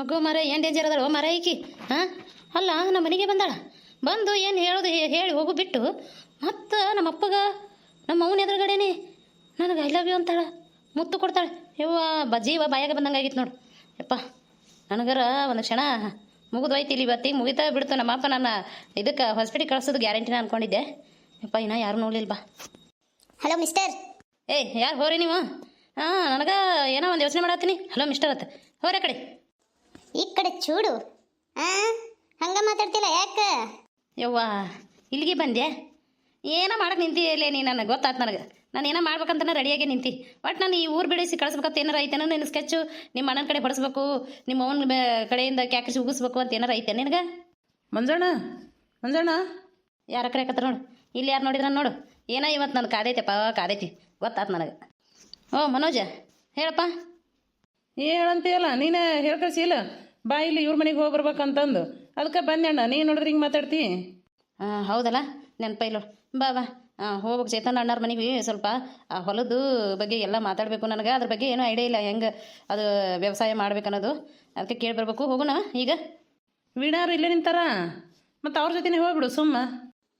ಮಗು ಮರ ಏನು ಡೇಂಜರ್ ಅದಳು ಮರ ಐಕಿ ಹಾಂ? ಅಲ್ಲ ನಮ್ಮ ಮನೆಗೆ ಬಂದಾಳ. ಬಂದು ಏನು ಹೇಳೋದು ಹೇಳಿ ಹೋಗು ಬಿಟ್ಟು. ಮತ್ತು ನಮ್ಮ ಅಪ್ಪಗ ನಮ್ಮ ಅವನ ಎದುರುಗಡೆನೆ ನನಗೆ ಐ ಲವ್ ಯು ಅಂತಾಳ. ಮುತ್ತು ಕೊಡ್ತಾಳೆ. ಯವ್ವ ಬ ಜೀವ ಬಾಯಾಗ ಬಂದಂಗಾಗಿತ್ತು ನೋಡು. ಯಪ್ಪ ನನಗರ ಒಂದು ಕ್ಷಣ ಮುಗಿದೋಯ್ತು ಇಲ್ಲಿ ಇವತ್ತಿಗೆ. ಮುಗಿತಾ ಬಿಡ್ತು. ನಮ್ಮ ಅಪ್ಪ ನನ್ನ ಇದಕ್ಕೆ ಹಾಸ್ಪಿಟಲ್ ಕಳ್ಸೋದು ಗ್ಯಾರಂಟಿನ ಅನ್ಕೊಂಡಿದ್ದೆ. ಯಪ್ಪ ಇನ್ನ ಯಾರು ನೋಡ್ಲಿಲ್ಲ ಬಾ. ಹಲೋ ಮಿಸ್ಟರ್ ಏಯ್ ಯಾರು ಹೋರಿ ನೀವು? ಹಾಂ ನನಗೆ ಏನೋ ಒಂದು ಯೋಚನೆ ಮಾಡತ್ತೀನಿ. ಹಲೋ ಮಿಸ್ಟರ್ ಅತ್ತ ಹೋರ ಕಡೆ. ಈ ಕಡೆ ಚೂಡು. ಆ ಹಂಗ ಮಾತಾಡ್ತಿಲ್ಲ ಯಾಕ? ಯವ್ವ ಇಲ್ಲಿಗೆ ಬಂದೆ ಏನೋ ಮಾಡಕ್ಕೆ ನಿಂತಿಯಲ್ಲೇ ನೀ ನನಗೆ ಗೊತ್ತಾಯ್ತು ನನಗೆ. ನಾನು ಏನೋ ಮಾಡ್ಬೇಕಂತ ರೆಡಿಯಾಗಿ ನಿಂತಿ. ಬಟ್ ನಾನು ಈ ಊರು ಬಿಡಿಸಿ ಕಳಿಸ್ಬೇಕಂತ ಏನಾರ ಐತೇನೋ ನಿನ್ನ ಸ್ಕೆಚ್ಚು? ನಿಮ್ಮ ಅಣ್ಣನ ಕಡೆ ಹೊಡಿಸ್ಬೇಕು ನಿಮ್ಮ ಅವನ ಕಡೆಯಿಂದ ಕ್ಯಾಕ್ರಿಸಿ ಉಗಿಸ್ಬೇಕು ಅಂತ ಏನಾರ ಐತೆ ನಿನಗೆ? ಮಂಜಣ್ಣ ಮಂಜಣ್ಣ. ಯಾರ ಕಡೆ ಹಾಕತ್ತಾರ ನೋಡು. ಇಲ್ಲಿ ಯಾರು ನೋಡಿದ್ರ ನೋಡು. ಏನೋ ಇವತ್ತು ನಾನು ಕಾದೈತೆಪ್ಪ ಕಾದೈತಿ. ಗೊತ್ತಾಯ್ತು ನನಗೆ. ಓ ಮನೋಜ ಹೇಳಪ್ಪ. ಹೇಳಂತೀಯಲ್ಲ ನೀನು ಹೇಳ್ಕಳ್ಸಿ ಇಲ್ಲ ಬಾ ಇಲ್ಲಿ ಇವ್ರ ಮನೆಗೆ ಹೋಗಿ ಬರ್ಬೇಕಂತಂದು. ಅದಕ್ಕೆ ಬಂದಣ್ಣ ನೀನು ನೋಡಿದ್ರೆ ಹಿಂಗೆ ಮಾತಾಡ್ತಿ? ಹಾಂ ಹೌದಲ್ಲ ನೆನಪೈಲು ಬಾ ಬಾ. ಹಾಂ ಹೋಗ್ಬೇಕು. ಚೇತನ್ ಅಣ್ಣರ ಮನೆಗೆ ಸ್ವಲ್ಪ ಆ ಹೊಲದ್ದು ಬಗ್ಗೆ ಎಲ್ಲ ಮಾತಾಡಬೇಕು ನನಗೆ. ಅದ್ರ ಬಗ್ಗೆ ಏನೂ ಐಡಿಯಾ ಇಲ್ಲ ಹೆಂಗೆ ಅದು ವ್ಯವಸಾಯ ಮಾಡ್ಬೇಕನ್ನೋದು. ಅದಕ್ಕೆ ಕೇಳಿ ಬರಬೇಕು ಹೋಗೋಣ ಈಗ. ವೀಣಾರು ಇಲ್ಲೇ ನಿಂತಾರ? ಮತ್ತು ಅವ್ರ ಜೊತೆನೇ ಹೋಗ್ಬಿಡು ಸುಮ್ಮ.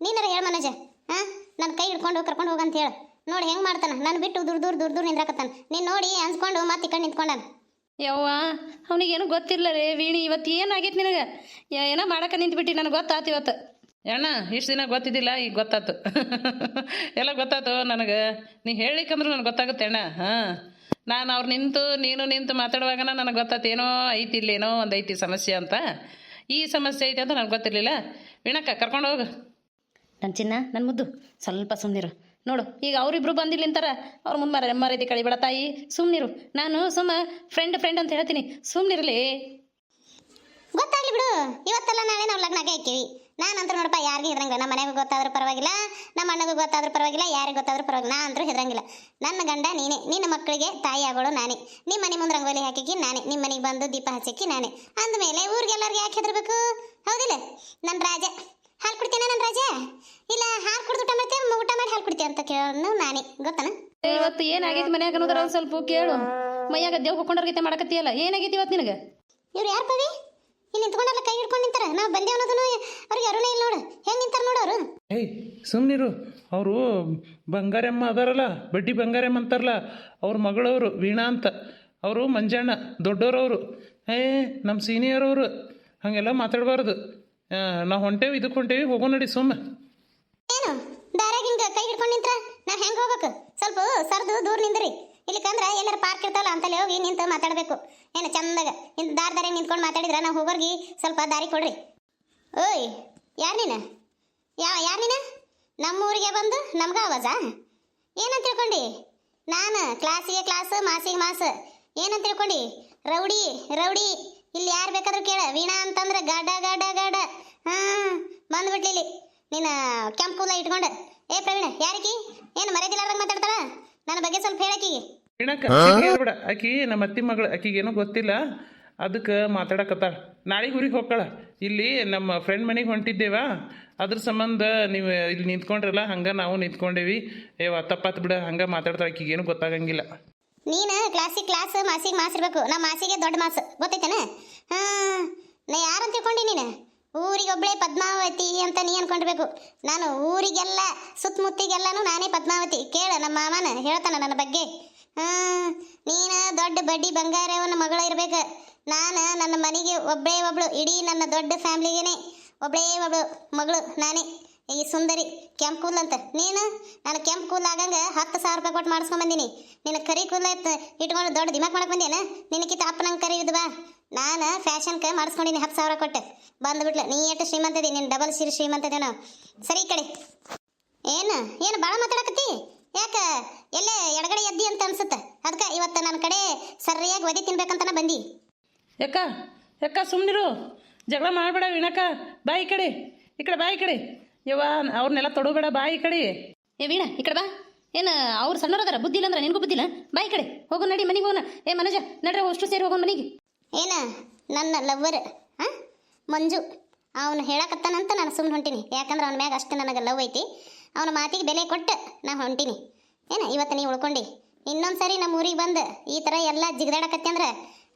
ನೀನಾರ ಹೇಳ ಮನೋಜ. ಹಾಂ ನನ್ನ ಕೈ ಹಿಡ್ಕೊಂಡು ಕರ್ಕೊಂಡು ಹೋಗಂತ ಹೇಳು. ನೋಡಿ ಹೆಂಗೆ ಮಾಡ್ತಾನೆ? ನಾನು ಬಿಟ್ಟು ದೂರ ದೂರ ದೂರ ದೂರ ನಿಂದ್ರಾಕತ್ತಾನ. ನೀನು ನೋಡಿ ಅನ್ಸ್ಕೊಂಡು ಮತ್ತೆ ಕಣ್ಣು ಕಡೆ ನಿಂತ್ಕೊಂಡಾನ. ಯವ್ವ ಅವನಿಗೇನು ಗೊತ್ತಿಲ್ಲ ರೀ ವೀಣಿ ಇವತ್ತು ಏನಾಗೈತೆ ನಿನಗೆ? ಯಾ- ಏನೋ ಮಾಡಕ್ಕೆ ನಿಂತ್ಬಿಟ್ಟು ನನಗೆ ಗೊತ್ತಾತು ಇವತ್ತು ಅಣ್ಣ ಇಷ್ಟು ದಿನ ಗೊತ್ತಿದ್ದಿಲ್ಲ ಈಗ ಗೊತ್ತಾತು. ಎಲ್ಲ ಗೊತ್ತಾತು ನನಗೆ. ನೀ ಹೇಳಿಕಂದ್ರೆ ನನಗೆ ಗೊತ್ತಾಗುತ್ತೆ ಅಣ್ಣ ಹಾಂ. ನಾನು ಅವ್ರು ನಿಂತು ನೀನು ನಿಂತು ಮಾತಾಡುವಾಗನ ನನಗೆ ಗೊತ್ತಾತು ಏನೋ ಐತಿ ಇಲ್ಲೇನೋ ಒಂದು ಐತಿ ಸಮಸ್ಯೆ ಅಂತ. ಈ ಸಮಸ್ಯೆ ಐತೆ ಅಂತ ನನಗೆ ಗೊತ್ತಿರಲಿಲ್ಲ. ವೀಣಕ್ಕ ಕರ್ಕೊಂಡು ಹೋಗು. ನನ್ನ ಚಿನ್ನ ನನ್ನ ಮುದ್ದು ಸ್ವಲ್ಪ ಸುಮ್ಮನಿರು ನೋಡು, ಈಗ ಅವರಿಬ್ರು ಬಂದಿಲ್ಲ ಅಂತಾರ, ಅವ್ರ ಮುಂದೆ ಮರ ಕಳಿ ಕಳಿಬೇಡ ತಾಯಿ. ಸುಮ್ಮನಿರು ನಾನು ಸುಮ್ಮ ಫ್ರೆಂಡ್ ಫ್ರೆಂಡ್ ಅಂತ ಹೇಳ್ತೀನಿ. ಸುಮ್ಮನಿರಲಿ ಗೊತ್ತಾಗ್ಲಿ ಬಿಡು. ಇವತ್ತಲ್ಲ ನಾಳೆ ನಾವು ಲಗ್ನ ಹಾಕಿವಿ. ನಾನಂತೂ ನೋಡಪ್ಪ, ಯಾರಿಗೂ ಹೆದ್ರಂಗಿಲ್ಲ. ನಮ್ಮ ಮನೆಗೂ ಗೊತ್ತಾದ್ರೂ ಪರವಾಗಿಲ್ಲ. ನಮ್ಮ ಅಣ್ಣಗೂ ಗೊತ್ತಾದ್ರೂ ಪರವಾಗಿಲ್ಲ. ಯಾರಿಗೆ ಗೊತ್ತಾದ್ರೂ ಪರವಾಗಿಲ್ಲ. ನಾ ಅಂತೂ ಹೆದ್ರಂಗಿಲ್ಲ. ನನ್ನ ಗಂಡ ನೀನೇ. ನಿನ್ನ ಮಕ್ಕಳಿಗೆ ತಾಯಿ ಆಗೋಳು ನಾನೇ. ನಿಮ್ಮ ಮನೆ ಮುಂದೆ ರಂಗೋಲಿ ಹಾಕಿಕ್ಕಿ ನಾನೇ. ನಿಮ್ಮ ಮನೆಗೆ ಬಂದು ದೀಪ ಹಚ್ಚಿಕ್ಕಿ ನಾನೇ. ಅಂದಮೇಲೆ ಊರಿಗೆಲ್ಲರಿಗೆ ಯಾಕೆ ಹೆದರ್ಬೇಕು? ಹೌದಿಲ್ಲ? ನನ್ನ ರಾಜ. ಹಾಲು ಕುಡ್ತೇನೆ ನನ್ನ ರಾಜ? ಇಲ್ಲ ಹಾಲು ಕುಡಿದು ಊಟ ಮಾಡ್ತೇವೆ ಊಟ ಮಾಡಿ ಹಾಲು ಕುಡ್ತೇವೆ ಅಂತ ಕೇಳೋನು ನಾನೇ ಗೊತ್ತನ? ಇವತ್ತು ಏನಾಗೈತಿ ಮನ್ಯಾಗ ಅನ್ನೋದ್ರ ಒಂದು ಸ್ವಲ್ಪ ಕೇಳು. ಮೈಯಾಗ ದೇವ್ ಹೊಕ್ಕೊಂಡರ್ಗೈತೆ ಮಾಡಕತ್ತೀಯಲ್ಲ ಏನಾಗೈತಿ ಇವತ್ತು ನಿನಗೆ? ಇವ್ರು ಯಾರು ಪವಿ? ಇಲ್ಲಿ ನಿಂತ್ಕೊಂಡಲ್ಲ ಕೈ ಹಿಡ್ಕೊಂಡು ನಿಂತಾರ ನಾವು ಬಂದೆ ಅನ್ನೋದನ್ನು ಅವ್ರಿಗೆ ಅರುಣೇ ಇಲ್ಲ ನೋಡು ಹೆಂಗೆ ನಿಂತಾರ ನೋಡು ಅವರು? ಏಯ್ ಸುಮ್ಮನಿರು ಅವರು ಬಂಗಾರಮ್ಮ ಅದಾರಲ್ಲ ಬಡ್ಡಿ ಬಂಗಾರಮ್ಮ ಅಂತಾರಲ್ಲ ಅವ್ರ ಮಗಳವರು ವೀಣಾ ಅಂತ. ಅವರು ಮಂಜಣ್ಣ ದೊಡ್ಡೋರವರು ಏ ನಮ್ಮ ಸೀನಿಯರ್ ಅವರು. ಹಾಗೆಲ್ಲ ಮಾತಾಡಬಾರ್ದು. ನಾವು ಹೊಂಟೇವಿ ಇದಕ್ಕೆ ಹೊಂಟೇವಿ, ಹೋಗೋ ಸುಮ್ಮ ಏನು? ದಾರಾಗ ಹಿಂಗ ಕೈ ಹಿಡ್ಕೊಂಡು ನಿಂತ್ರ? ನಾ ಹೆಂಗ್ ಹೋಗ್ಬೇಕು? ಸ್ವಲ್ಪ ಸರ್ದು ದೂರ ನಿಂದ್ರಿ. ಇಲ್ಲಿಕಂದ್ರ ಎಲ್ಲಾರ ಪಾರ್ಕ್ ಇರ್ತಾವಲ್ಲ, ಅಂತಲ್ಲಿ ಹೋಗಿ ನಿಂತು ಮಾತಾಡಬೇಕು. ಏನು ಚಂದಾಗ? ಇಂತ ದಾರ ದಾರಿ ನಿಂತ್ಕೊಂಡು ಮಾತಾಡಿದ್ರ, ನಾವು ಹೋಗೋರ್ಗಿ ಸ್ವಲ್ಪ ದಾರಿ ಕೊಡ್ರಿ. ಓಯ್, ಯಾರು ನೀನು? ಯಾವ ಯಾರು ನೀನು? ನಮ್ಮ ಊರಿಗೆ ಬಂದು ನಮ್ಗೆ ಆವಾಜಾ? ಏನಂತ ತಿಳ್ಕೊಂಡಿ? ನಾನು ಕ್ಲಾಸಿಗೆ ಕ್ಲಾಸ್ ಮಾಸಿಗೆ ಮಾಸ. ಏನಂತ ತಿಳ್ಕೊಂಡಿ? Rowdy rowdy. ಇಲ್ಲಿ ಯಾರು ಬೇಕಾದ್ರೂ ಕೇಳ. ವೀಣಾ ಅಂತಂದ್ರೆ ಗಡ ಗಡ ಗಡ ಹಾ ಬಂದ್ಬಿಟ್ಲಿ ಇಲ್ಲಿ ನೀನು ಕೆಂಪು ಕೂದಲ ಇಟ್ಕೊಂಡು. ಏ ಪ್ರವೀಣ ಯಾರಿಕಿ? ಏನು ಮರ್ಯಾದಿಲ್ಲಾರ್ದಂಗೆ ಮಾತಾಡ್ತಾಳ? ನನ್ನ ಬಗ್ಗೆ ಸ್ವಲ್ಪ ಹೇಳಕಿಗೆ ಹೇಳಕ್ಕ ಹೇಳ್ಬಿಡ. ಆಕಿ ನಮ್ಮ ಅತ್ತಿ ಮಗಳು ಆಕಿಗೆ ಏನೋ ಗೊತ್ತಿಲ್ಲ. ಅದಕ್ಕೆ ಮಾತಾಡಕತ್ತಾಳ. ನಾಳೆಗೆ ಊರಿಗೆ ಹೋಗ್ಕಳ ಇಲ್ಲಿ ನಮ್ಮ ಫ್ರೆಂಡ್ ಮನೆಗೆ ಹೊಂಟಿದ್ದೇವ? ಅದ್ರ ಸಂಬಂಧ ನೀವು ಇಲ್ಲಿ ನಿಂತ್ಕೊಂಡ್ರಲ್ಲ ಹಂಗೆ ನಾವು ನಿಂತ್ಕೊಂಡೇವಿ. ಏವ ತಪ್ಪಾತ್ ಬಿಡ ಹಂಗೆ ಮಾತಾಡ್ತಾಳ. ಆಕಿಗೆ ಏನು ಗೊತ್ತಾಗಂಗಿಲ್ಲ. ನೀನು ಕ್ಲಾಸಿಗೆ ಕ್ಲಾಸ್ ಮಾಸಿಗೆ ಮಾಸ್ ಇರ್ಬೇಕು. ನಮ್ಮ ಮಾಸಿಗೆ ದೊಡ್ಡ ಮಾಸ್. ಗೊತ್ತೈತೇನ? ಹಾ ನಾ ಯಾರಂತ ತಿಳ್ಕೊಂಡಿ ನೀನು? ಊರಿಗೆ ಒಬ್ಳೆ ಪದ್ಮಾವತಿ ಅಂತ ನೀ ಅನ್ಕೊಂಡಿರ್ಬೇಕು. ನಾನು ಊರಿಗೆಲ್ಲ, ಸುತ್ತಮುತ್ತಿಗೆಲ್ಲಾನು ನಾನೇ ಪದ್ಮಾವತಿ. ಕೇಳ ನಮ್ಮ ಮಾಮನ, ಹೇಳ್ತಾನ ನನ್ನ ಬಗ್ಗೆ. ಹಾ, ನೀನು ದೊಡ್ಡ ಬಡ್ಡಿ ಬಂಗಾರವನ ಮಗಳ ಇರ್ಬೇಕು. ನಾನು ನನ್ನ ಮನೆಗೆ ಒಬ್ಬಳೇ ಒಬ್ಳು, ಇಡೀ ನನ್ನ ದೊಡ್ಡ ಫ್ಯಾಮ್ಲಿಗೇನೆ ಒಬ್ಬಳೇ ಒಬ್ಳು ಮಗಳು ನಾನೇ. ಈ ಸುಂದರಿ, ಕೆಂಪು ಕೂಲ್ ಅಂತ. ನೀನು? ನಾನು ಕೆಂಪು ಕೂಲ್ ಆಗಂಗ ಹತ್ತು ಸಾವಿರ ರೂಪಾಯಿ ಕೊಟ್ಟು ಮಾಡಿಸ್ಕೊಂಡು ಬಂದೀನಿ. ನಿನ್ನ ಕರಿ ಕೂಲ್ ಇಟ್ಕೊಂಡು ದೊಡ್ಡ ದಿಮಾಕ್ ಮಾಡಕ್ ಬಂದೇನ ನಿನಕಿತ ಅಪ್ಪನಂಗೆ ಕರಿ ಬಾ ನಾನು ಫ್ಯಾಷನ್ಗೆ ಮಾಡಿಸ್ಕೊಂಡಿನಿ ಹತ್ತು ಸಾವಿರ ಕೊಟ್ಟು. ಬಂದ್ಬಿಟ್ಲು. ನೀ ಎಷ್ಟು ಶ್ರೀಮಂತ ಇದೀನಿ ನೀನು ಡಬಲ್ ಸಿರಿ ಶ್ರೀಮಂತ ಇದೇನೋ ಸರಿ ಕಡೆ. ಏನು? ಏನು ಭಾಳ ಮಾತಾಡಕತ್ತಿ? ಯಾಕ? ಎಲ್ಲೇ ಎಡಗಡೆ ಎದ್ದಿ ಅಂತ ಅನ್ಸುತ್ತೆ. ಅದಕ್ಕೆ ಇವತ್ತು ನನ್ನ ಕಡೆ ಸರಿಯಾಗಿ ಒದಿ ತಿನ್ಬೇಕಂತನ ಬಂದಿ. ಯಾಕ? ಯಾಕ ಸುಮ್ಮನಿರು ಜಗಳ ಮಾಡಬೇಡ ವೀಣಕ್ಕ. ಬಾ ಈ ಕಡೆ. ಈ ಕಡೆ ಕಡೆ. ಯವ್ವ ಅವ್ರನ್ನೆಲ್ಲ ತೊಡಬೇಡ ಬಾ ಈ ಕಡೆ. ಏ ವೀಣ ಈ ಕಡೆ ಬಾ. ಏನು ಅವ್ರು ಸಣ್ಣವ್ರು ಅದಾರ ಬುದ್ಧಿ ಇಲ್ಲ ಅಂದ್ರೆ ನಿನಗೂ ಬುದ್ಧಿಲ್ಲ ಬಾ ಈ ಕಡೆ. ಹೋಗು ನಡಿ ಮನೆಗೆ ಹೋಗೋಣ. ಏ ಮನೋಜ ನಡ್ರೆ ಅಷ್ಟು ಸೇರಿ ಹೋಗೋಣ ಮನೆಗೆ. ಏನ ನನ್ನ ಲವ್ವರ್ ಹಾಂ ಮಂಜು. ಅವನು ಹೇಳಕತ್ತಾನಂತ ನಾನು ಸುಮ್ಮನೆ ಹೊಂಟೀನಿ. ಯಾಕಂದ್ರೆ ಅವನ ಮ್ಯಾಗ ಅಷ್ಟು ನನಗೆ ಲವ್ ಐತಿ. ಅವನ ಮಾತಿಗೆ ಬೆಲೆ ಕೊಟ್ಟು ನಾ ಹೊಂಟೀನಿ. ಏನ ಇವತ್ತು ನೀ ಉಳ್ಕೊಂಡಿ. ಇನ್ನೊಂದು ಸರಿ ನಮ್ಮ ಊರಿಗೆ ಬಂದು ಈ ಥರ ಎಲ್ಲ ಜಿಗದಾಡಕತ್ತೆ ಅಂದ್ರೆ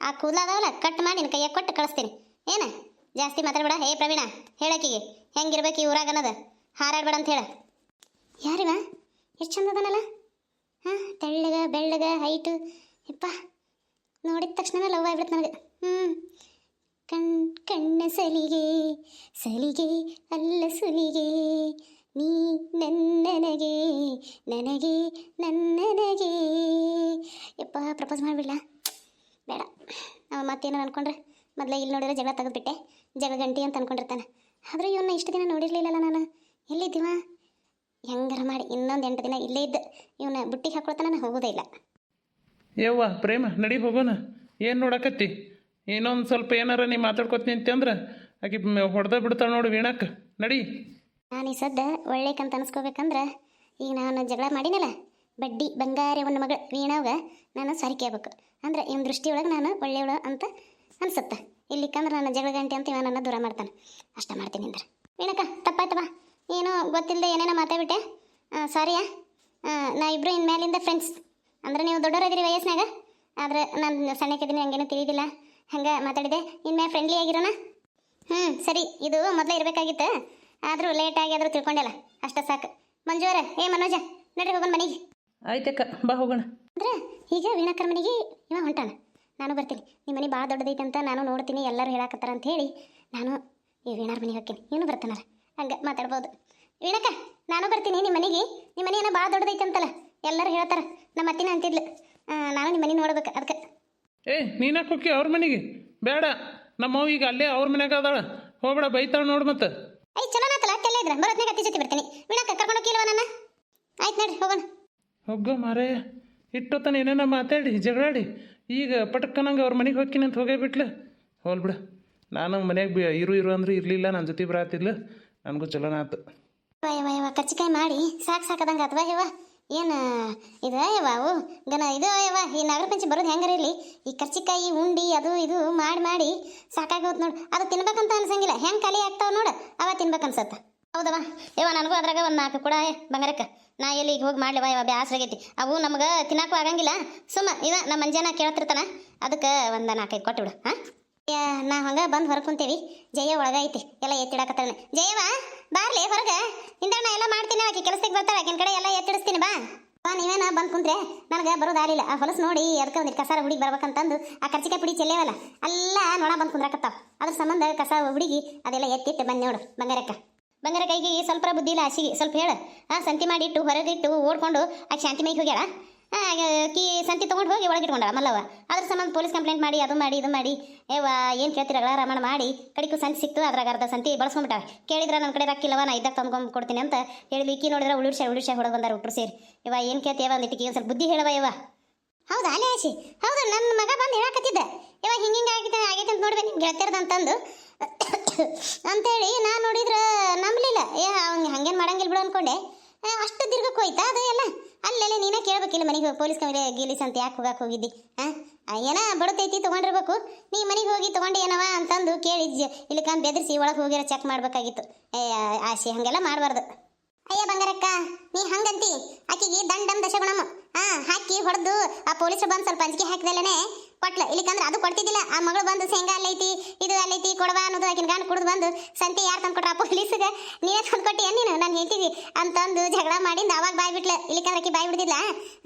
ಆ ಕೂದಲ ಅದಾವಲ್ಲ ಕಟ್ ಮಾಡಿ ನಿನ್ನ ಕೈಯಾಗ ಕೊಟ್ಟು ಕಳಿಸ್ತೀನಿ. ಏನ? ಜಾಸ್ತಿ ಮಾತಾಡ್ಬೇಡ. ಹೇ ಪ್ರವೀಣ, ಹೇಳಕ್ಕಿಗೆ. ಹೆಂಗಿರ್ಬೇಕು ಈ ಊರಾಗ ಅನ್ನೋದು. ಹಾರಾಡ್ಬೇಡ ಅಂತ ಹೇಳ. ಯಾರಿವ ಎಷ್ಟು ಚಂದ ಅದನಲ್ಲ? ಹಾಂ, ತೆಳ್ಳಗ, ಬೆಳ್ಳಗ, ಹೈಟು. ಯಪ್ಪ, ನೋಡಿದ ತಕ್ಷಣ ಲವ್ ಆಗ್ಬಿಡುತ್ತೆ ನನಗೆ. ಹ್ಞೂ ಕಣ್, ಕಣ್ಣ ಸಲಿಗೆ ಸಲಿಗೆ, ಅಲ್ಲ ಸುಲಿಗೆ. ನೀ ನನ್ನನಗೆ, ನನಗೆ ನನ್ನನಗೆ. ಯಪ್ಪ, ಪ್ರಪೋಸ್ ಮಾಡಿಬಿಡ್ಲ? ಬೇಡ. ನಾವು ಮತ್ತೇನೋ ಅನ್ಕೊಂಡ್ರೆ ಮೊದಲೇ ಇಲ್ಲಿ ನೋಡಿದ್ರೆ ಜಗಳ ತೆಗೆದುಬಿಟ್ಟೆ. ಜಗಳ ಗಂಟಿ ಅಂತ ಅನ್ಕೊಂಡಿರ್ತಾನೆ. ಆದ್ರೆ ಇವನ್ನ ಇಷ್ಟು ದಿನ ನೋಡಿರಲಿಲ್ಲಲ್ಲ ನಾನು. ಎಲ್ಲಿದ್ದೀವ? ಹೆಂಗಾರ ಮಾಡಿ ಇನ್ನೊಂದು ಎಂಟು ದಿನ ಇಲ್ಲೇ ಇದ್ದು. ಇವನ್ನ ಬುಟ್ಟಿಗೆ ಹಾಕೊಳ್ತಾನೆ ನಾನು ಹೋಗೋದೇ ಇಲ್ಲ. ಯವ್ವ ಪ್ರೇಮ ನಡಿ ಹೋಗೋಣ. ಏನು ನೋಡಕತ್ತಿ? ಇನ್ನೊಂದು ಸ್ವಲ್ಪ ಏನಾರ ನೀ ಮಾತಾಡ್ಕೊತೀನಿ ಅಂತಂದ್ರೆ ಆಕೆ ಹೊಡೆದ ಬಿಡ್ತಾಳೆ ನೋಡು ವೀಣಕ್ಕೆ ನಡಿ. ನಾನು ಈ ಸದ್ದ ಒಳ್ಳೇಕಂತ ಅನ್ಸ್ಕೋಬೇಕಂದ್ರೆ ಈಗ ನಾನು ಜಗಳ ಮಾಡಿನಲ್ಲ ಬಡ್ಡಿ ಬಂಗಾರ ಒಂದು ಮಗಳ ವೀಣಾವ್ಗ ನಾನು ಸಾರಿಕೆ ಕೇಳ್ಬೇಕು ಅಂದ್ರೆ ಇವನ ದೃಷ್ಟಿಯೊಳಗೆ ನಾನು ಒಳ್ಳೆಯವಳು ಅಂತ ಅನ್ಸುತ್ತೆ. ಇಲ್ಲಿಕ್ಕಂದ್ರೆ ನನ್ನ ಜಗಳ ಗಂಟೆ ಅಂತ ಇವ ನನ್ನ ದೂರ ಮಾಡ್ತಾನೆ. ಅಷ್ಟ ಮಾಡ್ತೀನಿ ಅಂದ್ರೆ. ವೀಣಕ್ಕ ತಪ್ಪಾಯ್ತವ ಏನೋ ಗೊತ್ತಿಲ್ಲದೆ ಏನೇನೋ ಮಾತಾಡ್ಬಿಟ್ಟೆ? ಸಾರಿಯಾ? ನಾ ಇಬ್ಬರು ಇನ್ಮೇಲಿಂದ ಫ್ರೆಂಡ್ಸ್ ಅಂದ್ರೆ ನೀವು ದೊಡ್ಡವರಾಗಿರಿ ವಯಸ್ಸಿನಾಗ. ಆದ್ರೆ ನಾನು ಸಣ್ಣಕ್ಕಿದ್ದೀನಿ ಹಂಗೇನು ತಿಳಿದಿಲ್ಲ. ಹಂಗೆ ಮಾತಾಡಿದೆ. ಇನ್ಮೇಲೆ ಫ್ರೆಂಡ್ಲಿ ಆಗಿರೋಣ ಹ್ಞೂ ಸರಿ. ಇದು ಮೊದಲೇ ಇರಬೇಕಾಗಿತ್ತು. ಆದರೂ ಲೇಟಾಗಿ ಆದರೂ ತಿಳ್ಕೊಂಡೆಲ್ಲ. ಅಷ್ಟ ಸಾಕು. ಮಂಜುವರ ಏ ಮನೋಜ ನಡ್ರಿ ಹೋಗೋಣ ಮನೆಗೆ. ಆಯ್ತಕ್ಕ ಬಾ ಹೋಗೋಣ. ಅಂದ್ರೆ ಈಗ ವೀಣಾಕರ ಮನೆಗೆ ಇವ ಹೊಂಟಾನ. ನಾನು ಬರ್ತೀನಿ. ನಿಮ್ಮ ಮನೆ ಭಾಳ ದೊಡ್ಡದೈತೆ ಅಂತ ನಾನು ನೋಡ್ತೀನಿ ಎಲ್ಲರೂ ಹೇಳಾಕತ್ತಾರ ಅಂತ ಹೇಳಿ ನಾನು ಈ ವೀಣಾರ ಮನೆಗೆ ಹೋಗ್ತೀನಿ ಇವನು ಬರ್ತಾನಾರ ಹಂಗೆ ಮಾತಾಡ್ಬೋದು. ವೀಣಕ್ಕ ನಾನು ಬರ್ತೀನಿ ನಿಮ್ಮ ಮನೆಗೆ. ನಿಮ್ಮ ಮನೆ ಏನೋ ಭಾಳ ದೊಡ್ಡದೈತೆ ಅಂತಲ್ಲ ಎಲ್ಲರೂ ಹೇಳ್ತಾರೆ. ನಮ್ಮ ಅತ್ತಿನ ಅಂತಿದ್ಲು. ನಾನು ನಿಮ್ಮ ಮನೆ ನೋಡ್ಬೇಕು ಅದಕ್ಕೆ. ಏ ನೀನಾಕೆ ಹೋಗಿ ಅವ್ರ ಮನೆಗೆ? ಬೇಡ. ನಮ್ಮವ್ ಈಗ ಅಲ್ಲೇ ಅವ್ರ ಮನೆಗೆ ಅದಾಳ. ಹೋಗ್ಬೇಡ ಬೈತಾಳ ನೋಡು ಮತ್ತೆ. ಐ ಚಲೋ ನಾತಲ್ಲ ಅಟ್ಟೆಲ್ಲ ಇದ್ರ. ಬರೋತ್ನಾಗ ಅತ್ತಿ ಜೊತೆ ಬರ್ತೀನಿ. ವೀಣಕ್ಕ ಕರ್ಕೊಂಡು ಹೋಗಿಲ್ವ ನನ್ನ? ಆಯ್ತು ನಡ್ರಿ ಹೋಗೋಣ. ಹೋಗೋ ಮಾರೇ ಇಟ್ಟೊತ್ತನ ಏನೇನೋ ಮಾತಾಡಿ ಜಗಳಾಡಿ. ಈಗ ಪಟಕ್ಕನಂಗೆ ಅವ್ರ ಮನೆಗೆ ಹೋಗಿ ಅಂತ ಹೋಗೇ ಬಿಟ್ಲು. ಹೋಲ್ ಬಿಡು. ನಾನು ಮನೆಗೆ ಬಿ ಇರು ಇರು ಅಂದ್ರೆ ಇರಲಿಲ್ಲ ನನ್ನ ಜೊತೆ ಬರಾತಿಲ್ಲ ನನಗೂ ಚಲೋನ ಆತು. ಕಚ್ಚಿಕಾಯಿ ಮಾಡಿ. ಸಾಕು ಸಾಕದಂಗ ಅಥವಾ ಇವ ಏನು, ಇದು ಯಾವು ಗನ ಇದು ಯಾವ ಈ ನಗರ ಪಂಚಿ ಬರೋದು ಹೆಂಗಾರ ಇರಲಿ ಈ ಕರ್ಚಿಕಾಯಿ ಉಂಡಿ, ಅದು ಇದು ಮಾಡಿ ಮಾಡಿ ಸಾಕಾಗೋದು ನೋಡು. ಅದು ತಿನ್ಬೇಕಂತ ಅನ್ಸಂಗಿಲ್ಲ. ಹೆಂಗೆ ಕಲಿ ಆಗ್ತಾವ ನೋಡು, ಅವ ತಿನ್ಬೇಕು ಅನ್ಸತ್ತ. ಹೌದವ ಏವ ನನಗೂ ಅದ್ರಾಗ ಒಂದು ನಾಲ್ಕು ಕೂಡ ಬಂಗಾರಕ್ಕೆ. ನಾ ಎಲ್ಲಿ ಈಗ ಹೋಗಿ ಮಾಡ್ಲಿವ ಯವ್ವ ಬ್ಯಾಸ್ರಾಗೈತಿ ಅವು ನಮಗೆ ತಿನ್ನಕ್ಕೂ ಆಗಂಗಿಲ್ಲ. ಸುಮ್ಮ, ಇವ ನಮ್ಮ ಮಂಜಾನ ಕೇಳ್ತಿರ್ತಾನ. ಅದಕ್ಕೆ ಒಂದು ನಾಲ್ಕೈದು ಕೊಟ್ಟು ಬಿಡು, ಹಾಂ? ನಾ ಹಂಗೆ ಬಂದು ಹೊರ ಕುಂತೇವಿ. ಜಯ ಒಳಗೈತಿ ಎಲ್ಲ ಎತ್ತಿಡಕತ್ತಾನೆ ಜಯವ ಬಾರ್ಲಿ ಹೊರಗೆ. ಹಿಂದಣ್ಣ ಎಲ್ಲ ಮಾಡ್ತೀನಿ, ಆಕೆ ಕೆಲಸಕ್ಕೆ ಬರ್ತಾಳೆ, ಆಕಿನ ಕಡೆ ಎಲ್ಲ ಎತ್ತಿಡಿಸ್ತೀನಿ, ಬಾ. ಬಾ, ನೀವೇನ ಬಂದು ಕುಂತ್ರೆ, ನನಗೆ ಬರೋದಾಗಲಿಲ್ಲ ಆ ಹೊಲಸು ನೋಡಿ, ಅದಕ್ಕೆ ಒಂದು ಕಸಾರ ಹುಡುಗಿ ಬರ್ಬೇಕಂತಂದು, ಆ ಕರ್ಚಿಕಾಯಿ ಪುಡಿ ಚೆಲ್ಲೇವಲ್ಲ ಎಲ್ಲ ನೋಡ ಬಂದು ಕುಂದ್ರಕತ್ತಾವ. ಅದ್ರ ಸಂಬಂಧ ಕಸ ಹುಡುಗಿ ಅದೆಲ್ಲ ಎತ್ತಿಟ್ಟು ಬಂದು ನೋಡು, ಬಂಗಾರಕ್ಕ. ಬಂಗಾರ ಕೈಗೆ ಸ್ವಲ್ಪ ಬುದ್ಧಿ ಇಲ್ಲ ಹಸಿಗೆ ಸ್ವಲ್ಪ ಹೇಳ. ಹಾಂ ಸಂತಿ ಮಾಡಿಟ್ಟು ಹೊರಗಿಟ್ಟು ಓಡ್ಕೊಂಡು ಆಕೆ ಶಾಂತಿ ಮೈಗೆ ಹೋಗ್ಯಾಳ. ಆ, ಕೀ ಸಂತಿ ತೊಗೊಂಡು ಹೋಗಿ ಒಳಗೆ ಇಟ್ಕೊಂಡಾಳ ಮಲ್ಲವ್ವ. ಅದ್ರ ಸಂಬಂಧ ಪೊಲೀಸ್ ಕಂಪ್ಲೇಂಟ್ ಮಾಡಿ ಅದು ಮಾಡಿ ಇದು ಮಾಡಿ. ಏವಾ ಏನು ಕೇಳ್ತಿರಲ್ಲ ರಮಣ ಮಾಡಿ. ಕಡಿಕು ಸಂತಿ ಸಿಕ್ತು ಅದ್ರಾಗ ಅರ್ಧ ಸಂತಿ ಬಳಸ್ಕೊಂಡ್ಬಿಟ್ಟಾವೆ ಕೇಳಿದ್ರೆ ನನ್ನ ಕಡೆ ರಕ್ಕಿಲ್ಲವ ನಾ ಇದ್ದಾಗ ತಂದ್ಕೊಂಡ್ ಕೊಡ್ತೀನಿ ಅಂತ ಹೇಳಿದ್ವಿ ಈಕಿ ನೋಡಿದ್ರೆ ಉಳಿಡ್ಸ ಉಳಿಡ್ಸ ಹೊಡೆದು ಬಂದಾರ ಹುಟ್ಟರು ಸೇರಿ. ಇವ ಏನು ಕೇಳ್ತೀವ ಒಂದಿಟ್ಟಿಗೆ ಒಂದು ಸ್ವಲ್ಪ ಬುದ್ಧಿ ಹೇಳವ ಇವ ಹೌದಾ ಅಲ್ಲೇ ಆಶಿ? ಹೌದು ನನ್ನ ಮಗ ಬಂದು ಹೇಳಕತ್ತಿದ್ದೆ. ಇವಾಗ ಹಿಂಗೆ ಹಿಂಗೆ ಆಗಿದೆ ಆಗೈತೆ ಅಂತ ನೋಡ್ಬೇಕು ನಿಮ್ಗೆ ಗೆಳತಿಯರ್ದು ಅಂತಂದು. ಅಂತೇಳಿ ನಾನು ನೋಡಿದ್ರೆ ನಂಬಲಿಲ್ಲ. ಏ, ಅವ್ನು ಹಂಗೇನು ಮಾಡಂಗಿಲ್ಲ ಬಿಡು ಅನ್ಕೊಂಡೆ. ಅಷ್ಟು ದೀರ್ಘಕ್ಕೆ ಹೋಯ್ತಾ ಅದು ಎಲ್ಲ? ಅಲ್ಲೆಲ್ಲ ನೀನೇ ಕೇಳಬೇಕಿಲ್ಲ ಮನೆಗೆ ಪೊಲೀಸ್ ಕಮಿಟಿ ಗೀಲಿಸ್ ಅಂತ ಯಾಕೆ ಹೋಗಕ್ಕೆ ಹೋಗಿದ್ದಿ? ಹಾಂ ಏನ ಬಡತೈತಿ ತೊಗೊಂಡಿರ್ಬೇಕು. ನೀ ಮನೆಗೆ ಹೋಗಿ ತೊಗೊಂಡೇನವ ಅಂತಂದು ಕೇಳಿ ಇಲ್ಲಿ ಇಲ್ಲಿಕಂದು ಬೆದರಿಸಿ ಒಳಗೆ ಹೋಗಿರೋ ಚೆಕ್ ಮಾಡಬೇಕಾಗಿತ್ತು. ಏ ಆಸಿ ಹಾಗೆಲ್ಲ ಮಾಡಬಾರ್ದು. ಅಯ್ಯ ಬಂಗಾರಕ್ಕ, ನೀ ಹಂಗಂತಿ. ಆಕಿಗೆ ದಂಡಂ ಹಾಕಿ ಹೊಡೆದು ಆ ಪೊಲೀಸರು ಬಂದು ಸ್ವಲ್ಪ ಅಂಜಿಕೆ ಹಾಕಿದಲ್ಲೇ ಕೊಟ್ಲ ಇಲ್ಲಿಕಂದ್ರೆ ಅದು ಕೊಡ್ತಿದ್ದಿಲ್ಲ. ಆ ಮಗಳು ಬಂದು ಶೇಂಗಾ ಅಲ್ಲೈತಿ, ಇದು ಅಲ್ಲೈತಿ, ಕೊಡವಾ ಅನ್ನೋದು ಆಕಿನ ಗಾಂಡ್ ಕುಡ್ದು ಬಂದು ಸಂತೆ ಯಾರು ತಂದು ಕೊಟ್ರ ಪೊಲೀಸ್ಗೆ? ನೀನೇ ತಂದು ನೀನು? ನಾನು ಹೇಳ್ತೀವಿ ಅಂತಂದು ಜಗಳ ಮಾಡಿಂದ ಅವಾಗ ಬಾಯ್ ಬಿಟ್ಲ. ಇಲ್ಲಿಕಂದ್ರೆ ಆಕಿ ಬಾಯ್ ಬಿಡ್ದಿಲ್ಲ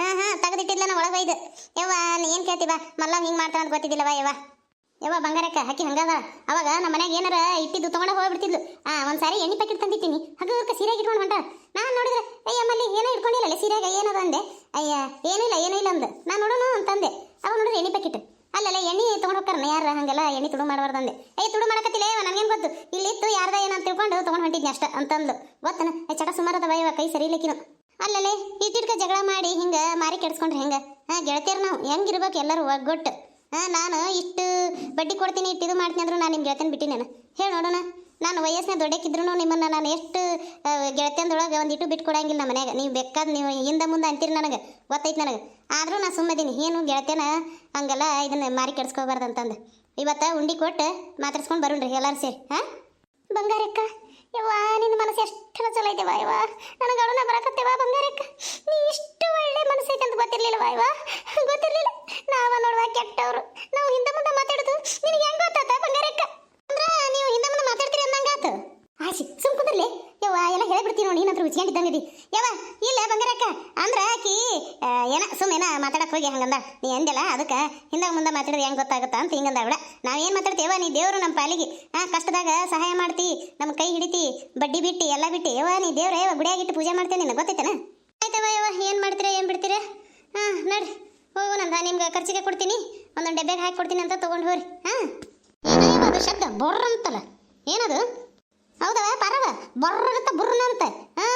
ಹಾ ಹಾ, ತೆಗೆದಿಟ್ಟಿದ್ಲ ನಾ ಒಳಗೆ ಬೈದು ಯವ್ವ ಏನು ಕೇಳ್ತೀವ ಮಲ್ಲ ಹಿಂಗೆ ಮಾಡ್ತಾರ ಅಂತ ಗೊತ್ತಿದ್ದಿಲ್ಲವ ಯವ್ವ. ಯವ್ವ, ಬಂಗಾರಕ್ಕ ಹಾಕಿ ಹಂಗದ ಅವಾಗ ನಮ್ಮ ಮನ್ಯಾಗ ಏನಾರ ಇಟ್ಟಿದ್ದು ತೊಗೊಂಡು ಹೋಗ್ಬಿಡ್ತಿದ್ಲು. ಆ, ಒಂದ್ಸಾರಿ ಎಣ್ಣೆ ಪ್ಯಾಕೆಟ್ ತಂದಿಟ್ಟಿನಿ. ಹಗ್ಗಕ್ಕೆ ಸೀರೆಗೆ ಇಟ್ಕೊಂಡು ಹೊಂಟ. ನಾನು ನೋಡಿದ್ರೆ ಅಯ್ಯ ಮಲ್ಲಿ ಏನೋ ಇಟ್ಕೊಂಡಿಲ್ಲ ಸೀರೆಗೆ, ಏನದ ಅಂದೆ. ಅಯ್ಯ, ಏನಿಲ್ಲ, ಏನೂ ಇಲ್ಲ ಅಂದ. ನಾನು ನೋಡೋಣ ಅಂತಂದೆ ಅವ ನೋಡಿದ್ರೆ ಎಣ್ಣೆ ಪ್ಯಾಕೆಟ್ ಅಲ್ಲಲ್ಲ, ಎಣ್ಣೆ ತೊಗೊಂಡು ಹೋಗ್ತಾರೆ ಯಾರ, ಹಂಗೆಲ್ಲ ಎಣ್ಣೆ ತುಡು ಮಾಡಬಾರ್ದು ಅಂದೆ. ಅಯ್ಯ ತುಡು ಮಾಡಕತ್ತಿಲ್ಲ ನನಗೇನು ಗೊತ್ತು? ಇಲ್ಲಿತ್ತು ಯಾರ್ದ ಏನಂತ ತಿಳ್ಕೊಂಡು ತೊಗೊಂಡು ಹೊಂಟಿದ್ನಿ ಅಷ್ಟ ಅಂತಂದು ಗೊತ್ತನ? ಏ ಚಟ ಸುಮಾರು ಅದ ಯವ್ವ, ಕೈ ಸರಿ ಇಲ್ಲಕಿನ. ಅಲ್ಲಲ್ಲೇ ಇಟ್ಟಿಟ್ಕ ಜಗಳ ಮಾಡಿ ಹಿಂಗೆ ಮಾರಿ ಕೆಡ್ಸ್ಕೊಂಡ್ರೆ ಹೆಂಗೆ. ಹಾಂ, ಗೆಳತಿಯರು ನಾವು, ಹೆಂಗಿರ್ಬೇಕು ಎಲ್ಲರೂ ಒಗ್ಗೊಟ್ಟು. ಹಾಂ, ನಾನು ಇಷ್ಟು ಬಡ್ಡಿ ಕೊಡ್ತೀನಿ ಇಟ್ಟು ಇದು ಮಾಡ್ತೀನಿ ಅಂದ್ರೂ ನಾನು ನಿಮ್ಮ ಗೆಳತಿನ ಬಿಟ್ಟಿನೇನು ಹೇಳಿ ನೋಡೋಣ. ನಾನು ವಯಸ್ಸಿನ ದೊಡ್ಡಕ್ಕಿದ್ರು ನಿಮ್ಮನ್ನು ನಾನು ಎಷ್ಟು ಗೆಳತಿಯಂದೊಳಗೆ ಒಂದಿಟ್ಟು ಬಿಟ್ಟು ಕೊಡಂಗಿಲ್ಲ ನಮ್ಮ ಮನ್ಯಾಗ. ನೀವು ಬೇಕಾದ ನೀವು ಹಿಂದೆ ಮುಂದೆ ಅಂತೀರಿ ನನಗೆ. ಗೊತ್ತೈತೆ ನನಗೆ. ಆದರೂ ನಾನು ಸುಮ್ಮದೀನಿ ಏನು ಗೆಳತಿಯನ ಹಂಗೆಲ್ಲ, ಇದನ್ನು ಮಾರಿ ಕೆಡ್ಸ್ಕೋಬಾರ್ದು ಅಂತಂದು. ಇವತ್ತು ಉಂಡಿ ಕೊಟ್ಟು ಮಾತಾಡ್ಸ್ಕೊಂಡು ಬರೋಣ್ರಿ ಎಲ್ಲರೂ ಸೇರಿ, ಹಾಂ? ಬಂಗಾರಕ್ಕ, ಯವ್ವ, ನಿನ್ನ ಮನಸ್ಸು ಎಷ್ಟು ಚಲೋ ಐತೆ ಯವ್ವ? ನನಗೆ ಅಳುನ ಬರಕತ್ತೆವಾ ಬಂಗಾರಕ್ಕ? ನೀ ಇಷ್ಟು ಒಳ್ಳೆ ಮನಸ್ಸೈತೆ ಅಂತ ಗೊತ್ತಿರಲಿಲ್ಲ ಯವ್ವ ಗೊತ್ತಿರ್ಲಿಲ್ಲ ನಾವ ನೋಡುವ ಕೆಟ್ಟವ್ರು ನಾವು ಹಿಂದೆ ಮುಂದೆ ಮಾತಾಡುದು ನಿನಗೆ ಹೆಂಗ್ ಗೊತ್ತಾತ ಬಂಗಾರಕ್ಕ ಅಂದ್ರ ನೀವು ಹಿಂದೆ ಮುಂದೆ ಮಾತಾಡ್ತೀರಿ ಅಂದಂಗಾತು ಆಯ್ತು ಸುಮ್ ಕುಂದ್ರಲಿ ಯವ್ವ ಎಲ್ಲ ಹೇಳ್ಬಿಡ್ತೀನಿ ನೋಡಿ ನೀನಂತ್ರ ಯಾವ ಇಲ್ಲ ಬಂಗಾರಕ್ಕ ಅಂದ್ರ ಆಕಿ ಏನ ಸುಮ್ಮನೆ ಮಾತಾಡಕ್ ಹೋಗಿ ಹಂಗಂದ. ನೀ ಎಂದಿಲ್ಲ ಅದಕ್ಕೆ ಹಿಂದಾಗ ಮುಂದೆ ಮಾತಾಡಿದ್ರೆ ಹೆಂಗ್ ಗೊತ್ತಾಗುತ್ತಾ ಅಂತ ಹಿಂಗಂದ ಅವಳ. ನಾವೇನ್ ಮಾತಾಡ್ತೇವ, ನೀ ದೇವ್ರು ನಮ್ಮ ಪಾಲಿಗೆ. ಆ, ಕಷ್ಟದಾಗ ಸಹಾಯ ಮಾಡ್ತಿ ನಮ್ಮ ಕೈ ಹಿಡಿತಿ, ಬಡ್ಡಿ ಬಿಟ್ಟಿ, ಎಲ್ಲ ಬಿಟ್ಟಿ. ಯವ ನೀ ದೇವ್ರ ಯವ ಗುಡಿಯಾಗಿಟ್ಟು ಪೂಜೆ ಮಾಡ್ತೇನೆ ನಿನಗೆ ಗೊತ್ತೈತನ? ಆಯ್ತವ ಯವ ಏನ್ ಮಾಡ್ತೀರ, ಏನ್ ಬಿಡ್ತೀರ? ಹಾ ನಡ್ರಿ. ಹೋಗು ನಂದ ನಿಮ್ಗೆ ಖರ್ಚಿಗೆ ಕೊಡ್ತೀನಿ. ಒಂದೊಂದು ಡಬ್ಬೆಗೆ ಹಾಕಿ ಕೊಡ್ತೀನಿ ಅಂತ ತಗೊಂಡು ಹೋಗ್ರಿ ಹಾ ಏನೋ ಅದು ಶಬ್ದ? ಬೊರ್ರ ಅಂತಲ್ಲ ಏನದು? ಹೌದವ, ಪರವ. ಬರ್ರಗತ್ತ ಬುರ್ರನ ಅಂತ ಹಾ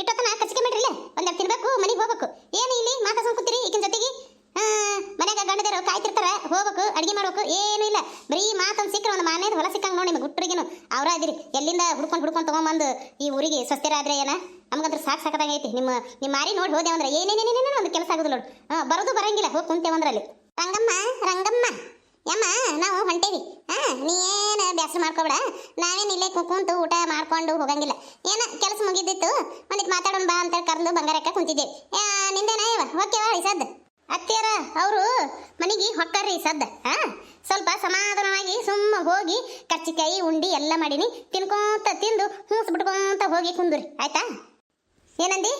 ಇಟ್ಟೊತ್ತನ ಕಚ್ಕೆ ಮಾಡ್ರಿಲ್ಲ ಒಂದೆರಡು ತಿನ್ಬೇಕು, ಮನೆಗೆ ಹೋಗ್ಬೇಕು. ಏನು ಇಲ್ಲಿ ಮಾತಾಡ್ಸ್ಕೊಂಡ್ ಕೂತಿರಿ ಈಕಿನ ಜೊತೆಗೆ? ಮನ್ಯಾಗ ಗಂಡದರು ಕಾಯ್ತಿರ್ತಾರ, ಹೋಗ್ಬೇಕು, ಅಡಿಗೆ ಮಾಡ್ಬೇಕು, ಏನು ಇಲ್ಲ. ಬರೀ ಮಾತೊಂದು ಸಿಕ್ಕರೆ ಒಂದು ಮಾನೇದು ಹೊಲ ಸಿಕ್ಕಂಗ ನೋಡಿ ನಿಮಗೆ ಗುಟ್ಟರಿಗಿನು ಅವರ ಅದಿರಿ, ಎಲ್ಲಿಂದ ಹುಡ್ಕೊಂಡು ಹುಡ್ಕೊಂಡು ತೊಗೊಂಬಂದು ಈ ಊರಿಗೆ ಸ್ವಸ್ಥರಾದ್ರೆ ಏನ? ನಮಗಂದ್ರೆ ಸಾಕು ಸಾಕದಂಗ ಐತಿ. ನಿಮ್ಮ ನಿಮ್ಮ ಮಾರಿ ನೋಡಿ ಹೋದೆ ಅಂದ್ರೆ ಏನೇನೇನೇನೇನೋ ಒಂದು ಕೆಲಸ ಆಗುದಿಲ್ಲ ನೋಡಿ. ಬರೋದು ಬರಂಗಿಲ್ಲ, ಹೋಗಿ ಕುಂತೇವಂದ್ರೆ ಅಲ್ಲಿ ರಂಗಮ್ಮ ರಂಗಮ್ಮ. ಯಮ್ಮ, ನಾವು ಹೊಂಟೇವಿ. ಹಾ, ನೀ ಏನು ಬೇಸರ ಮಾಡ್ಕೊಬೇಡ. ನಾವೇನು ಇಲ್ಲೇ ಕುಂತು ಊಟ ಮಾಡ್ಕೊಂಡು ಹೋಗಂಗಿಲ್ಲ. ಏನ ಕೆಲಸ ಮುಗಿದಿತ್ತು ಒಂದಿಟ್ಟು ಮಾತಾಡೋಣ ಬಾ ಅಂತ ಕರೆದು ಬಂಗಾರಕ್ಕ ಕುಂತಿದ್ದೇವೆ ನಿಂದೇನ ಇವ ಓಕೆವಾ ಈ ಸದ್ದು? ಅತ್ತಿಯರ, ಅವರು ಮನೆಗೆ ಹೊಕ್ಕಾರ್ರಿ ಸದ್ದ. ಹಾ, ಸ್ವಲ್ಪ ಸಮಾಧಾನವಾಗಿ ಸುಮ್ಮ ಹೋಗಿ ಕರ್ಚಿಕಾಯಿ, ಉಂಡಿ ಎಲ್ಲ ಮಾಡೀನಿ. ತಿನ್ಕೊಂತ ತಿಂದು ಹೂಸ್ ಬಿಟ್ಕೊಂತ ಹೋಗಿ ಕುಂದ್ರಿ. ಆಯ್ತಾ? ಏನಂದಿ?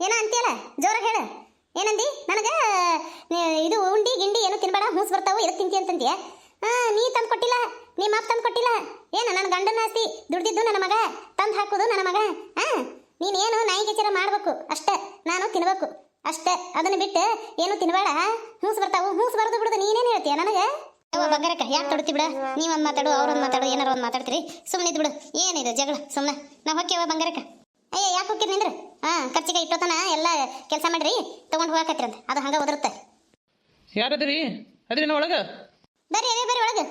ಏನೋ ಅಂತೀಯಲ್ಲ? ಜೋರಾಗಿ ಹೇಳ. ಏನಂದಿ? ನನಗೆ ಇದು ಉಂಡಿ ಗಿಂಡಿ ಏನು ತಿನ್ಬೇಡ ಹೂಸ್ ಬರ್ತಾವೆ, ಇದಕ್ಕೆ ತಿಂತಿ ಅಂತಂತೀಯ ನೀ ತಂದು ಕೊಟ್ಟಿಲ್ಲ ನಿಮ್ಮ ಅಪ್ಪ ತಂದು ಕೊಟ್ಟಿಲ್ಲ. ಏನು, ನನ್ನ ಗಂಡನ ಆಸ್ತಿ, ದುಡ್ದಿದ್ದು ನನ್ನ ಮಗ, ತಂದು ಹಾಕೋದು ನನ್ನ ಮಗ ಹಾ ನೀನೇನು ನಾಯಿಗೆ ಕೆಚರ ಮಾಡ್ಬೇಕು, ಅಷ್ಟೇ, ನಾನು ತಿನ್ಬೇಕು, ಅಷ್ಟೇ, ಅದನ್ನ ಬಿಟ್ಟು ಏನು ತಿನ್ಬೇಡ ಹೂಸ್ ಬರ್ತಾವು ಹೂಸ್ ಬರೋದು ಬಿಡುದು ನೀನೇನು ಹೇಳ್ತೀಯ ನನಗೆ? ಬಂಗಾರಕ್ಕ, ಯಾಕೆ ತೊಡ್ತಿ ಬಿಡ? ನೀವೊಂದು ಮಾತಾಡು, ಅವ್ರೊಂದು ಮಾತಾಡು, ಏನಾರ ಒಂದು ಮಾತಾಡ್ತೀರಿ ಸುಮ್ಮನೆ ಬಿಡು, ಏನಿದೆ ಜಗಳ ಸುಮ್ಮನೆ ನಾವು ಹೋಗ್ಯವ ಬಂಗಾರಕ್ಕ? ಅಯ್ಯ ಯಾಕೆ ಹೋಗ್ತೀರಿ ನಿಂದ್ರ ಹಾ ಖರ್ಚಿಗೆ ಇಟ್ಟೋತನ ಎಲ್ಲ ಕೆಲಸ ಮಾಡ್ರಿ ತಗೊಂಡು ಹೋಗಕತ್ತಿರಂತ. ಅದು ಹಂಗ ಒದರುತ್ತೆ. ಯಾರು ಅದ್ರಿ ನಾ ಒಳಗೆ? ಬರ್ರಿ ಅದೇ ಬರ್ರಿ ಒಳಗೆ.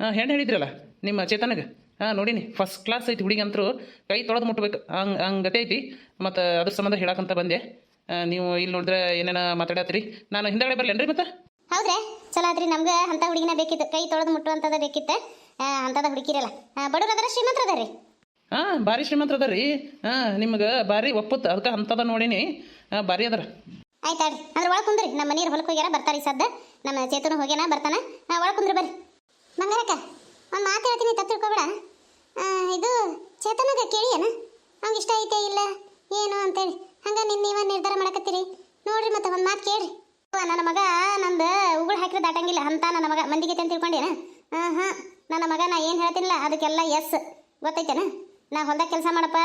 ಹಾಂ ಹೆಣ್ಣು ಹೇಳಿದ್ರಲ್ಲ ನಿಮ್ಮ ಚೇತನಗೆ. ಹಾಂ ನೋಡಿನಿ. ಫಸ್ಟ್ ಕ್ಲಾಸ್ ಐತಿ ಹುಡುಗಿ ಅಂತರೂ ಕೈ ತೊಳೆದು ಮುಟ್ಬೇಕು. ಹಂಗೆ ಹಂಗತೆ ಗತಿ ಐತಿ. ಮತ್ತು ಅದ್ರ ಸಂಬಂಧ ಹೇಳಕ್ಕಂತ ಬಂದೆ. ಆ, ನೀವು ಇಲ್ಲಿ ನೋಡಿದ್ರೆ ಏನೇನ ಮಾತಾಡತ್ತೀರಿ? ನಾನು ಹಿಂದಗಡೆ ಬರಲೇನ್ರಿ ಮತ್ತೆ? ಹೌದ್ರೆ. ಚಲೋ ಆದ್ರಿ ನಮ್ಗೆ ಅಂತ ಹುಡುಗಿನ ಬೇಕಿತ್ತು. ಕೈ ತೊಳೆದು ಮುಟ್ಟುವಂಥದ್ದು ಬೇಕಿತ್ತು. ಅಂಥದ್ದು ಹುಡುಕಿರಲ್ಲ ಬಡವ್ರ ಅದರ ಶ್ರೀಮಂತರ ಅದಾರಿ ಹಾಂ, ಭಾರಿ ಶ್ರೀಮಂತ್ರ ಅದ ರೀ. ಹಾಂ, ನಿಮ್ಗೆ ಭಾರಿ ಒಪ್ಪುತ್ತ ಅದಕ್ಕೆ ಅಂಥದ ನೋಡೀನಿ. ಹಾಂ, ಭಾರಿ ಅದರ. ಆಯ್ತಾಡ್ರಿ ಅಂದ್ರೆ ಒಳಗೆ ಕುಂದ್ರಿ. ನಮ್ಮ ಮನೆಯವ್ರು ಹೊಲಕ್ಕೆ ಹೋಗ್ಯಾರ, ಬರ್ತಾರೆ ಸದ್ದ. ನಮ್ಮ ಚೇತನ ಹೋಗ್ಯಾನ, ಬರ್ತಾನ. ಒಳಗೆ ಕುಂದ್ರಿ ಬರ್ರಿ. ಬಂಗಾರಕ್ಕ, ಒಂದು ಮಾತು ಹೇಳ್ತೀನಿ ತಪ್ಪು ತಿಳ್ಕೊಬೇಡ. ಇದು ಚೇತನಾಗ ಕೇಳಿ ಏನ ಅವ್ನಿಗೆ ಇಷ್ಟ ಐತೆ, ಇಲ್ಲ, ಏನು ಅಂತೇಳಿ. ಹಂಗ ನಿನ್ನ ನೀವ ನಿರ್ಧಾರ ಮಾಡಕತ್ತೀರಿ? ನೋಡ್ರಿ ಮತ್ತೆ ಒಂದು ಮಾತು ಕೇಳ್ರಿ. ನನ್ನ ಮಗ ನಂದು ಉಗುಳು ಹಾಕಿದ್ರೆ ದಾಟಂಗಿಲ್ಲ. ಅಂತ ನನ್ನ ಮಗ ಮಂದಿಗೆ ಅಂತ ತಿಳ್ಕೊಂಡೇನ? ಹಾಂ ಹಾಂ ನನ್ನ ಮಗ ನಾ ಏನು ಹೇಳ್ತೀನಿಲ್ಲ ಅದಕ್ಕೆಲ್ಲ ಎಸ್ ಗೊತ್ತೈತೇನ? ನಾ ಹೊಲ್ದಾಗ ಕೆಲಸ ಮಾಡಪ್ಪ.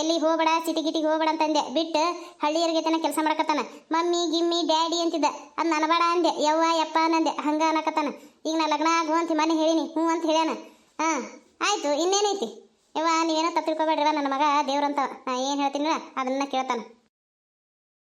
ಎಲ್ಲಿ ಹೋಗ್ಬೇಡ, ಸಿಟಿ ಗಿಟಿಗೆ ಹೋಗ್ಬೇಡ ಅಂತಂದೆ ಬಿಟ್ಟು ಹಳ್ಳಿಯರಿಗೆ ತನ ಕೆಲಸ ಮಾಡಕತ್ತಾನ. ಮಮ್ಮಿ, ಗಿಮ್ಮಿ, ಡ್ಯಾಡಿ ಅಂತಿದ್ದ. ಅದು ನನಬೇಡ ಅಂದೆ. ಯವ್ವ, ಯಪ್ಪ ಅನ್ನಂದೆ ಹಂಗ ಅನ್ನಕತ್ತಾನ. ಈಗ ನಾ ಲಗ್ನ ಆಗು ಅಂತ ಮನೆ ಹೇಳಿನಿ, ಹ್ಞೂ ಅಂತ ಹೇಳ್ಯಾನ. ಹಾಂ ಆಯಿತು, ಇನ್ನೇನೈತಿ? ಯವ್ವ, ನೀವೇನೋ ತಪ್ಪು ತಿಳ್ಕೊಬೇಡ್ರವ ನನ್ನ ಮಗ ದೇವ್ರಂತ. ನಾ ಏನು ಹೇಳ್ತೀನಿಲ್ಲ ಅದನ್ನ ಕೇಳ್ತಾನ.